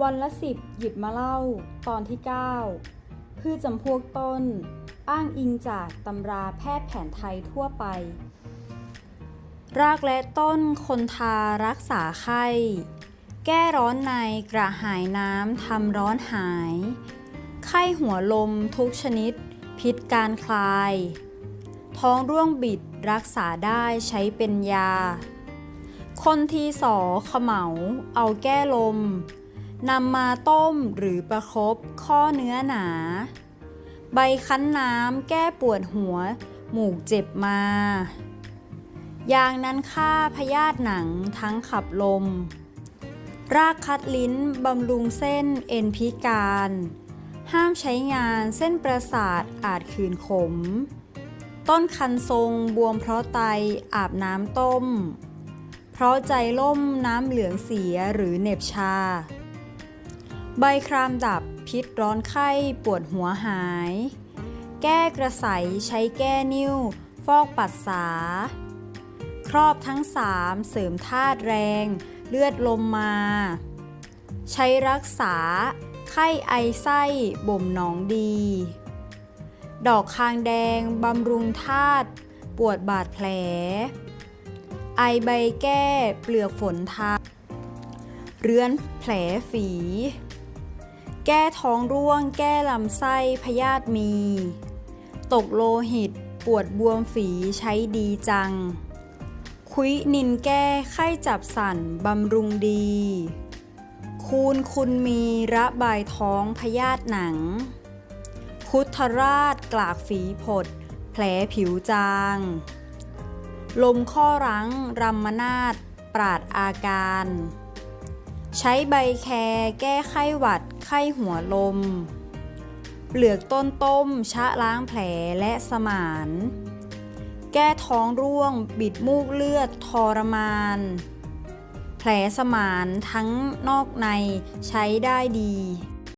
วันละสิบหยิบมาเล่า ตอนที่ 9 พืชจำพวกต้น อ้างอิงจากตำราแพทย์แผนไทยทั่วไป รากและต้นคนทารักษาไข้ แก้ร้อนในกระหายน้ำทำร้อนหาย ไข้หัวลมทุกชนิด พิษการคลาย ท้องร่วงบิดรักษาได้ใช้เป็นยา คนทีสอเขมเหลาเอาแก้ลม นำมาต้มหรือประครบข้อเนื้อหนา ใบคั้นน้ำแก้ปวดหัว หมูกเจ็บมา ยางนั้นฆ่าพยาธิหนังทั้งขับลม รากคัดลิ้นบำรุงเส้นเอ็นพิการ ห้ามใช้งานเส้นประสาทอาจขืนขม ต้นคันทรงบวมเพราะไตอาบน้ำต้ม เพราะใจล่มน้ำเหลืองเสียหรือเหน็บชา ใบครามดับพิษร้อนไข้ปวดหัวหาย แก้กระใสใช้แก้นิ้ว ฟอกปัสสา ครอบทั้งสามเสริมธาตุแรง เลือดลมมา ใช้รักษา ไข้ไอไส้บ่มหนองดี ดอกคางแดงบำรุงธาตุปวดบาดแผล ไอใบแก้เปลือกฝนทาเรื้อนแผลฝี แก้ท้องร่วง แก้ลำไส้พยาธิมี ตกโลหิต ปวดบวมฝีใช้ดีจัง คุยนินแก้ไข้จับสั่นบำรุงดี คูณคุณมีระบายท้องพยาธิหนัง พุทธราชกลากฝีผด แผลผิวจาง ลมข้อรั้งรัมมนาตปราดอาการ ใช้ใบแครแก้ไข้หวัด ไข้หัวลม เปลือกต้นต้ม ชะล้างแผลและสมาน แก้ท้องร่วง บิดมูกเลือด ทรมาน แผลสมานทั้งนอกในใช้ได้ดี